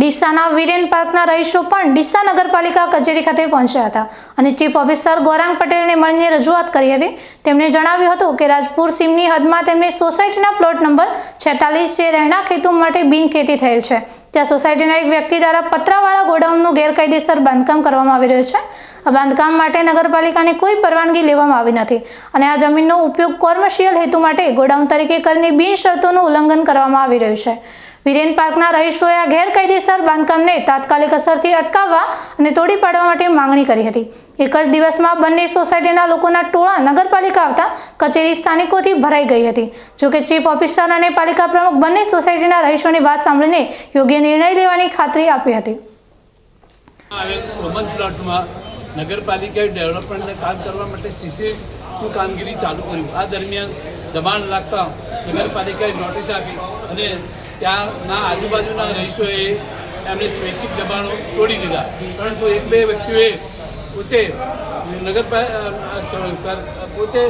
ડીસાના વિરેન પાર્કના રહીશો પણ ડીસા નગરપાલિકા કચેરી ખાતે પહોંચ્યા હતા અને ચીફ ઓફિસર ગૌરાંગ પટેલને મળીને રજૂઆત કરી હતી. તેમણે જણાવ્યું હતું કે રાજપુર સીમની હદમાં તેમને સોસાયટીના પ્લોટ નંબર છેતાલીસ જે રહેણાંક હેતુ માટે બિનખેતી થયેલ છે. ત્યાં સોસાયટીના એક વ્યક્તિ દ્વારા પતરાવાળા ગોડાઉનનું ગેરકાયદેસર બાંધકામ કરવામાં આવી રહ્યું છે. આ બાંધકામ માટે નગરપાલિકાની કોઈ પરવાનગી લેવામાં આવી નથી અને આ જમીનનો ઉપયોગ કોમર્શિયલ હેતુ માટે ગોડાઉન તરીકે કરીને બિન શરતોનું ઉલ્લંઘન કરવામાં આવી રહ્યું છે. વિરેન પાર્કના રહીશોએ આ ગેરકાયદેસર બાંધકામને તાત્કાલિક અસરથી અટકાવવા અને તોડી પાડવા માટે માંગણી કરી હતી. એક જ દિવસમાં બંને સોસાયટીના લોકોના ટોળા નગરપાલિકા આવતા કચેરી સ્થાનિકોથી ભરાઈ ગઈ હતી. જોકે ચીફ ઓફિસર અને પાલિકા પ્રમુખ બંને સોસાયટીના રહીશોની વાત સાંભળીને યોગ્ય નિર્ણય લેવાની ખાતરી આપી હતી. નગરપાલિકાએ ડેવલપમેન્ટને કામ કરવા માટે સીસીનું કામગીરી ચાલુ કર્યું. આ દરમિયાન દબાણ લાગતા નગરપાલિકાએ નોટિસ આપી અને ત્યાંના આજુબાજુના રહીશોએ એમને સ્વૈચ્છિક દબાણો તોડી દીધા. પરંતુ એક બે વ્યક્તિઓએ પોતે નગરપાલિકા પોતે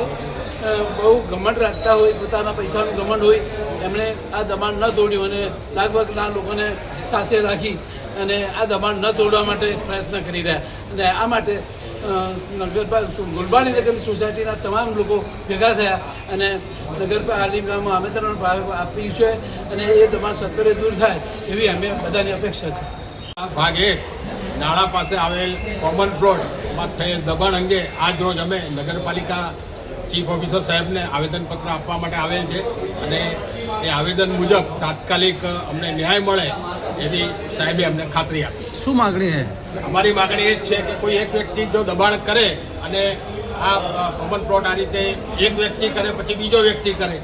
બહુ ઘમંડ રાખતા હોય, પોતાના પૈસાનું ઘમંડ હોય, એમણે આ દબાણ ન તોડ્યું અને લગભગના લોકોને સાથે રાખી અને આ દબાણ ન તોડવા માટે પ્રયત્ન કરી રહ્યા. અને આ માટે ગુલબાણી નગરની સોસાયટીના તમામ લોકો ભેગા થયા અને નગરપાલિકામાં ભાગ આપ્યું છે અને એ દબાણ સત્વરે દૂર થાય એવી અમે બધાની અપેક્ષા છે. આ ભાગ નાળા પાસે આવેલ કોમન પ્લોટમાં થયેલ દબાણ અંગે આજ રોજ અમે નગરપાલિકા ચીફ ઓફિસર સાહેબને આવેદનપત્ર આપવા માટે આવેલ છે. અને એ આવેદન મુજબ તાત્કાલિક અમને ન્યાય મળે એવી સાહેબે અમને ખાતરી આપી. શું માગણી છે? અમારી માગણી એ જ છે કે કોઈ એક વ્યક્તિ જો દબાણ કરે અને આ કોમન પ્લોટ આ રીતે એક વ્યક્તિ કરે પછી બીજો વ્યક્તિ કરે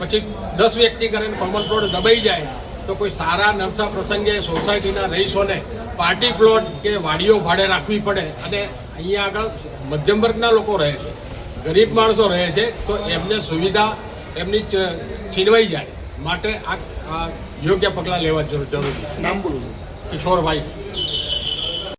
પછી દસ વ્યક્તિ કરે ને કોમન પ્લોટ દબાઈ જાય તો કોઈ સારા નરસા પ્રસંગે સોસાયટીના રહીશોને પાર્ટી પ્લોટ કે વાડીઓ ભાડે રાખવી પડે અને અહીંયા આગળ મધ્યમ વર્ગના લોકો રહે છે ગરીબ માણસો રહે છે તો એમને સુવિધા એમની છીનવાઈ જાય. માટે આ યોગ્ય પગલાં લેવા જરૂર જરૂરી. નામ બોલું. કિશોરભાઈ.